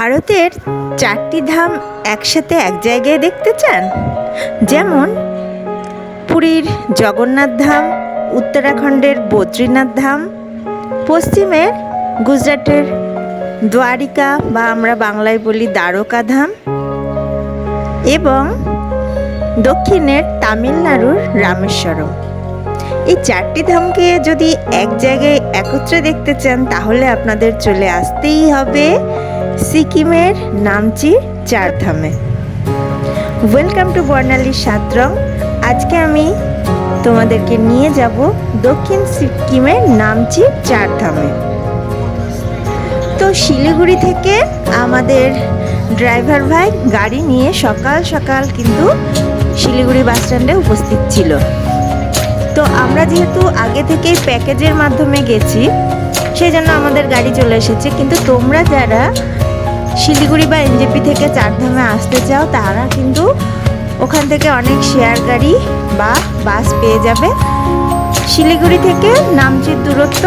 ভারতের চারটি ধাম একসাথে এক জায়গায় দেখতে চান? যেমন পুরীর জগন্নাথ ধাম, উত্তরাখণ্ডের বদ্রীনাথ ধাম, পশ্চিমের গুজরাটের দ্বারিকা বা আমরা বাংলায় বলি দ্বারকা ধাম এবং দক্ষিণের তামিলনাড়ুর রামেশ্বরম। এই চারটি ধামকে যদি এক জায়গায় একত্রে দেখতে চান, তাহলে আপনাদের চলে আসতেই হবে সিকিমের নামচি চার ধামে ওয়েলকাম টু বর্ণালী সাতরং আজকে আমি তোমাদেরকে নিয়ে যাব দক্ষিণ সিকিমের নামচি চার ধামে তো শিলিগুড়ি থেকে আমাদের ড্রাইভার ভাই গাড়ি নিয়ে সকাল সকাল কিন্তু শিলিগুড়ি বাস স্ট্যান্ডে উপস্থিত ছিল। তো আমরা যেহেতু আগে থেকেই প্যাকেজের মাধ্যমে গেছি সেই জন্য আমাদের গাড়ি চলে এসেছে। কিন্তু তোমরা যারা শিলিগুড়ি বা এনজেপি থেকে চারধামে আসতে চাও, তারা কিন্তু ওখান থেকে অনেক শেয়ার গাড়ি বা বাস পেয়ে যাবে। শিলিগুড়ি থেকে নামচির দূরত্ব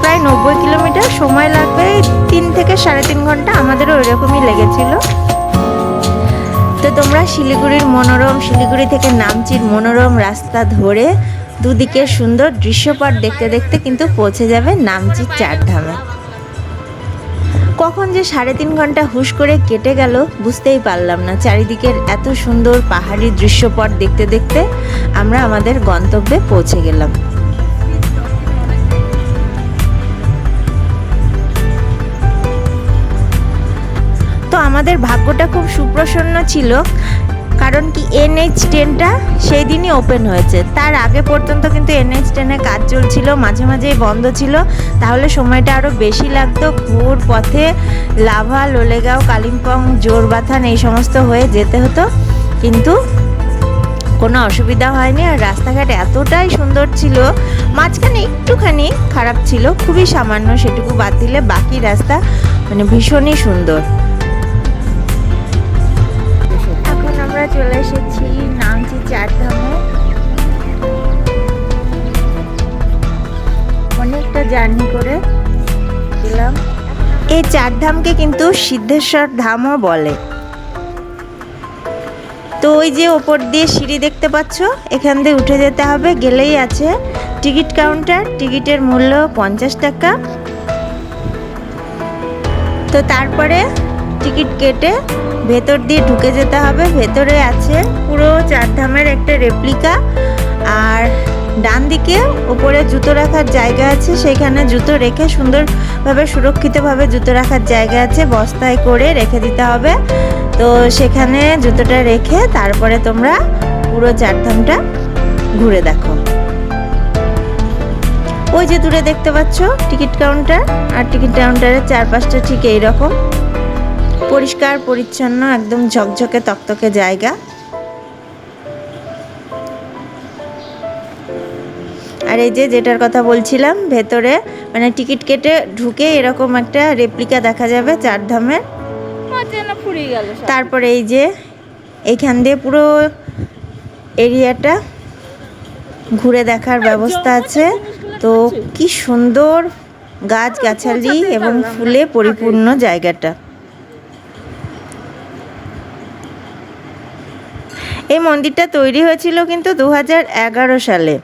প্রায় নব্বই কিলোমিটার। সময় লাগবে তিন থেকে সাড়ে তিন ঘণ্টা। আমাদেরও ওইরকমই লেগেছিল। তো তোমরা শিলিগুড়ির মনোরম, শিলিগুড়ি থেকে নামচির মনোরম রাস্তা ধরে দুদিকে সুন্দর দৃশ্যপট দেখতে দেখতে কিন্তু পৌঁছে যাবে নামচির চারধামে। কখন যে সাড়ে তিন ঘণ্টা হুশ করে কেটে গেল বুঝতেই পারলাম না চারিদিকের এত সুন্দর পাহাড়ি দৃশ্যপট দেখতে দেখতে আমরা আমাদের গন্তব্যে পৌঁছে গেলাম। তো আমাদের ভাগ্যটা খুব সুপ্রসন্ন ছিল। কারণ কি এনএইচ টেনটা সেই দিনই ওপেন হয়েছে। তার আগে পর্যন্ত কিন্তু এনএইচ টেনের কাজ চলছিল, মাঝে মাঝেই বন্ধ ছিল। তাহলে সময়টা আরও বেশি লাগতো। ঘুর পথে লাভা, লোলেগাঁও, কালিম্পং, জোরবাথান এই সমস্ত হয়ে যেতে হতো। কিন্তু কোনো অসুবিধা হয়নি আর রাস্তাঘাট এতটাই সুন্দর ছিল, মাঝখানে একটুখানি খারাপ ছিল, খুবই সামান্য সেটুকু বাদ দিলে বাকি রাস্তা মানে ভীষণই সুন্দর। আমরা চলে এসেছি নামচি চারধামে। অনেকটা জার্নি করে গেলাম। এই চারধামকে কিন্তু সিদ্ধেশ্বর ধামও বলে। তো ওই যে ওপর দিয়ে সিঁড়ি দেখতে পাচ্ছ, এখান দিয়ে উঠে যেতে হবে, গেলেই আছে। টিকিট কাউন্টার, টিকিটের মূল্য পঞ্চাশ টাকা। তো তারপরে টিকিট কেটে ভেতর দিয়ে ঢুকে যেতে হবে। ভেতরে আছে পুরো চারধামের একটা রেপ্লিকা আর ডান দিকে উপরে জুতো রাখার জায়গা আছে। সেইখানে জুতো রেখে সুন্দরভাবে, সুরক্ষিতভাবে জুতো রাখার জায়গা আছে। বস্তায় করে রেখে দিতে হবে। তো সেখানে জুতোটা রেখে তারপরে তোমরা পুরো চারধামটা ঘুরে দেখো। ওই যে দূরে দেখতে পাচ্ছ টিকিট কাউন্টার। আর টিকিট কাউন্টারের চারপাশটা ঠিক এই রকম পরিষ্কার পরিচ্ছন্ন একদম ঝকঝকে তকতকে জায়গা। আর এই যে যেটার কথা বলছিলাম ভেতরে মানে টিকিট কেটে ঢুকে এরকম একটা রেপ্লিকা দেখা যাবে চারধামের তারপরে এই যে এইখান দিয়ে পুরো এরিয়াটা ঘুরে দেখার ব্যবস্থা আছে। তো কি সুন্দর গাছ গাছালি এবং ফুলে পরিপূর্ণ জায়গাটা। এই মন্দিরটা তৈরি হয়েছিল কিন্তু দু হাজার এগারো সালে।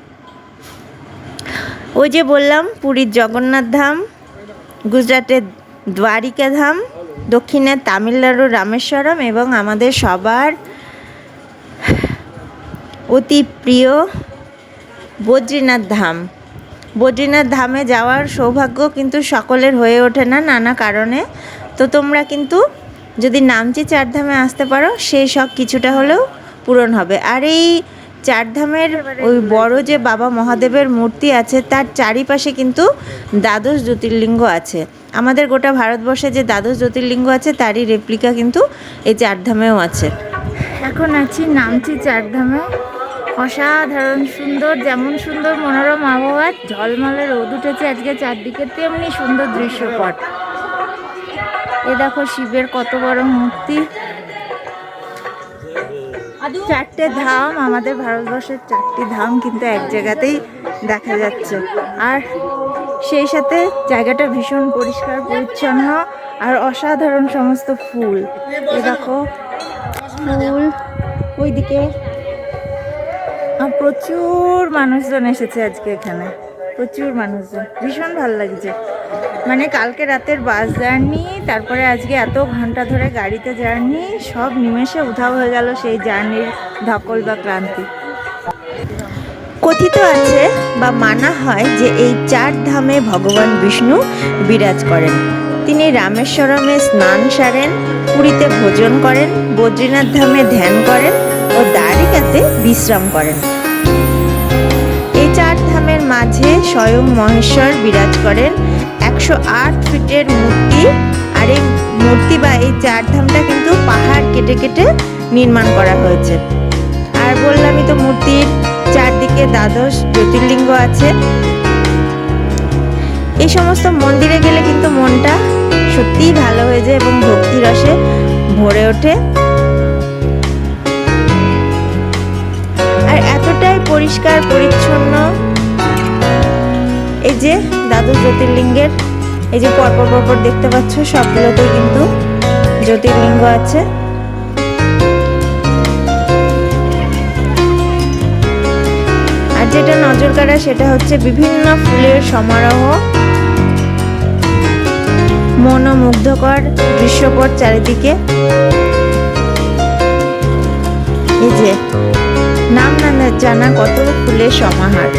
ওই যে বললাম, পুরীর জগন্নাথ ধাম, গুজরাটের দ্বারিকা ধাম দক্ষিণের তামিলনাড়ুর রামেশ্বরম এবং আমাদের সবার অতি প্রিয় বদ্রীনাথ ধাম। বদ্রীনাথ ধামে যাওয়ার সৌভাগ্য কিন্তু সকলের হয়ে ওঠে না নানা কারণে। তো তোমরা কিন্তু যদি নামচি চারধামে আসতে পারো সেই সব কিছুটা হলেও পূরণ হবে। আর এই চারধামের ওই বড় যে বাবা মহাদেবের মূর্তি আছে, তার চারিপাশে কিন্তু দ্বাদশ জ্যোতির্লিঙ্গ আছে। আমাদের গোটা ভারতবর্ষে যে দ্বাদশ জ্যোতির্লিঙ্গ আছে, তারই রেপ্লিকা কিন্তু এই চারধামেও আছে। এখন আছি নামচি চারধামে। অসাধারণ সুন্দর, যেমন সুন্দর মনোরম আবহাওয়া, ঝলমলে রোদ উঠেছে আজকে চারদিকে, তেমনি সুন্দর দৃশ্যপট। এ দেখো শিবের কত বড় মূর্তি। চারটে ধাম, আমাদের ভারতবর্ষের চারটি ধাম কিন্তু এক জায়গাতেই দেখা যাচ্ছে। আর সেই সাথে জায়গাটা ভীষণ পরিষ্কার, পরিচ্ছন্ন আর অসাধারণ সমস্ত ফুল। এই দেখো, ফুল ওইদিকে প্রচুর মানুষজন এসেছে আজকে এখানে। প্রচুর মানুষজন, ভীষণ ভালো লাগছে। মানে কালকে রাতের বাস জার্নি, তারপরে আজকে এত ঘণ্টা ধরে গাড়িতে জার্নি, সব নিমেষে উধাও হয়ে গেল সেই জার্নির ধকল বা ক্লান্তি। কথিত আছে বা মানা হয় যে এই চার ধামে ভগবান বিষ্ণু বিরাজ করেন। তিনি রামেশ্বরমে স্নান সারেন, পুরীতে ভোজন করেন, বদ্রীনাথ ধামে ধ্যান করেন ও দ্বারিকাতে বিশ্রাম করেন। এই চার ধামের মাঝে স্বয়ং মহেশ্বর বিরাজ করেন একশো আট ফিটের মূর্তি, আর এই মূর্তি বা এই চার ধামটা কিন্তু পাহাড় কেটে কেটে নির্মাণ করা হয়েছে। আর বললামই তো মূর্তির চারদিকে দ্বাদশ জ্যোতির্লিঙ্গ আছে। এই সমস্ত মন্দিরে গেলে কিন্তু মনটা সত্যিই ভালো হয়ে যায় এবং ভক্তি রসে ভরে ওঠে। আর এতটাই পরিষ্কার, পরিচ্ছন্ন এই যে দ্বাদশ জ্যোতির্লিঙ্গের এই যে পরপর পরপর দেখতে পাচ্ছ, সবগুলোতেই কিন্তু জ্যোতির্লিঙ্গ আছে। আর যেটা নজর কাড়া, সেটা হচ্ছে বিভিন্ন ফুলের সমারোহ। মনোমুগ্ধকর দৃশ্যপট চারিদিকে। এই যে, নাম না জানা কত ফুলের সমাহার।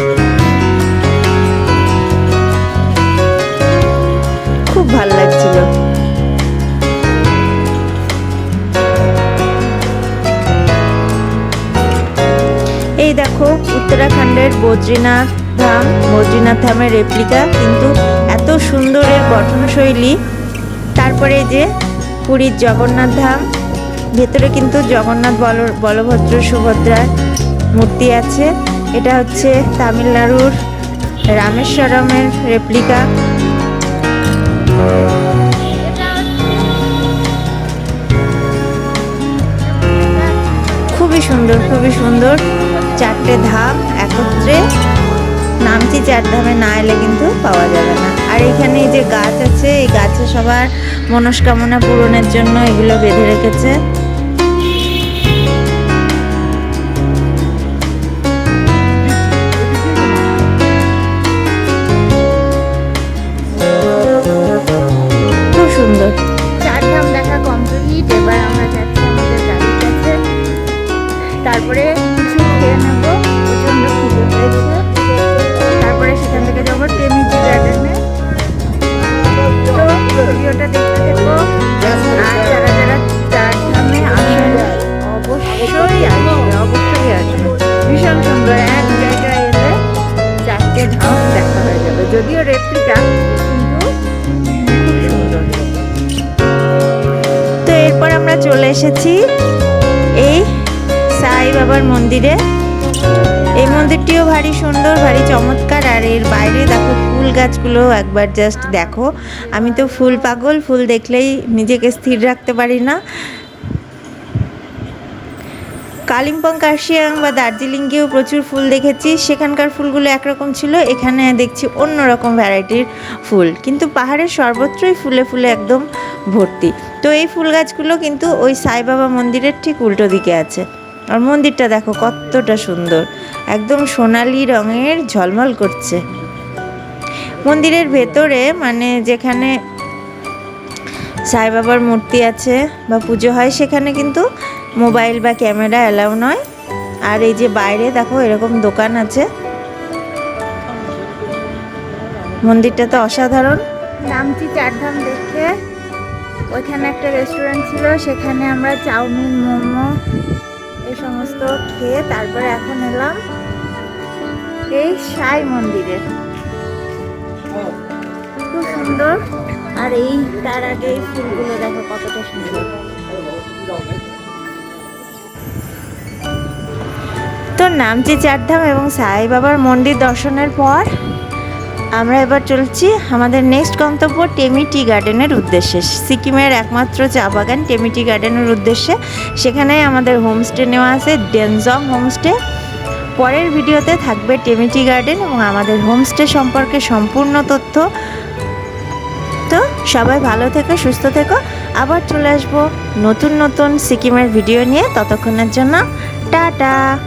উত্তরাখণ্ডের বদ্রীনাথ ধাম, বদ্রীনাথ ধামের রেপ্লিকা কিন্তু এত সুন্দরের গঠনশৈলী। তারপরে যে পুরীর জগন্নাথ ধাম, ভেতরে কিন্তু জগন্নাথ বল, বলভদ্র সুভদ্রার মূর্তি আছে। এটা হচ্ছে তামিলনাড়ুর রামেশ্বরমের রেপ্লিকা খুবই সুন্দর খুবই সুন্দর। চারটে ধাপ একত্রে। নামছি চার ধামে না এলে কিন্তু পাওয়া যাবে না। আর এখানে যে গাছ আছে, এই গাছে সবার মনস্কামনা পূরণের জন্য এগুলো বেঁধে রেখেছে। চলে এসেছি এই সাই বাবার মন্দিরে। এই মন্দিরটিও ভারী সুন্দর, ভারী চমৎকার, আর এর বাইরে দেখো ফুল গাছগুলো একবার জাস্ট দেখো। আমি তো ফুল পাগল, ফুল দেখলেই নিজেকে স্থির রাখতে পারি না। কালিম্পং, কার্শিয়াং বা দার্জিলিংয়েও প্রচুর ফুল দেখেছি। সেখানকার ফুলগুলো একরকম ছিল, এখানে দেখছি অন্য রকম ভ্যারাইটির ফুল। কিন্তু পাহাড়ের সর্বত্রই ফুলে ফুলে একদম ভর্তি। তো এই ফুল গাছগুলো কিন্তু ওই সাই বাবা মন্দিরের ঠিক উল্টো দিকে আছে। আর মন্দিরটা দেখো কতটা সুন্দর। একদম সোনালি রঙের ঝলমল করছে। মন্দিরের ভেতরে মানে যেখানে সাই বাবার মূর্তি আছে বা পুজো হয়, সেখানে কিন্তু মোবাইল বা ক্যামেরা অ্যালাউ নয়। আর এই যে বাইরে দেখো এরকম দোকান আছে। মন্দিরটা তো অসাধারণ। নামছি চারধাম দেখে। ওইখানে একটা রেস্টুরেন্ট ছিল, সেখানে আমরা চাউমিন, মোমো এই সমস্ত খেয়ে তারপরে এখন এলাম এই সাই মন্দিরে। খুব সুন্দর। আর এই তার আগে এই ফুলগুলো দেখো কতটা সুন্দর। তো নামছি চারধাম এবং সাই বাবার মন্দির দর্শনের পর আমরা এবার চলছি আমাদের নেক্সট গন্তব্য টেমি টি গার্ডেনের উদ্দেশ্যে। সিকিমের একমাত্র চা বাগান টেমি টি গার্ডেনের উদ্দেশ্যে। সেখানে আমাদের হোমস্টে নেওয়া আছে ডেনজং হোমস্টে পরের ভিডিওতে থাকবে টেমি টি গার্ডেন এবং আমাদের হোমস্টে সম্পর্কে সম্পূর্ণ তথ্য। তো সবাই ভালো থেকো, সুস্থ থেকো। আবার চলে আসব নতুন নতুন সিকিমের ভিডিও নিয়ে। ততক্ষণের জন্য টাটা।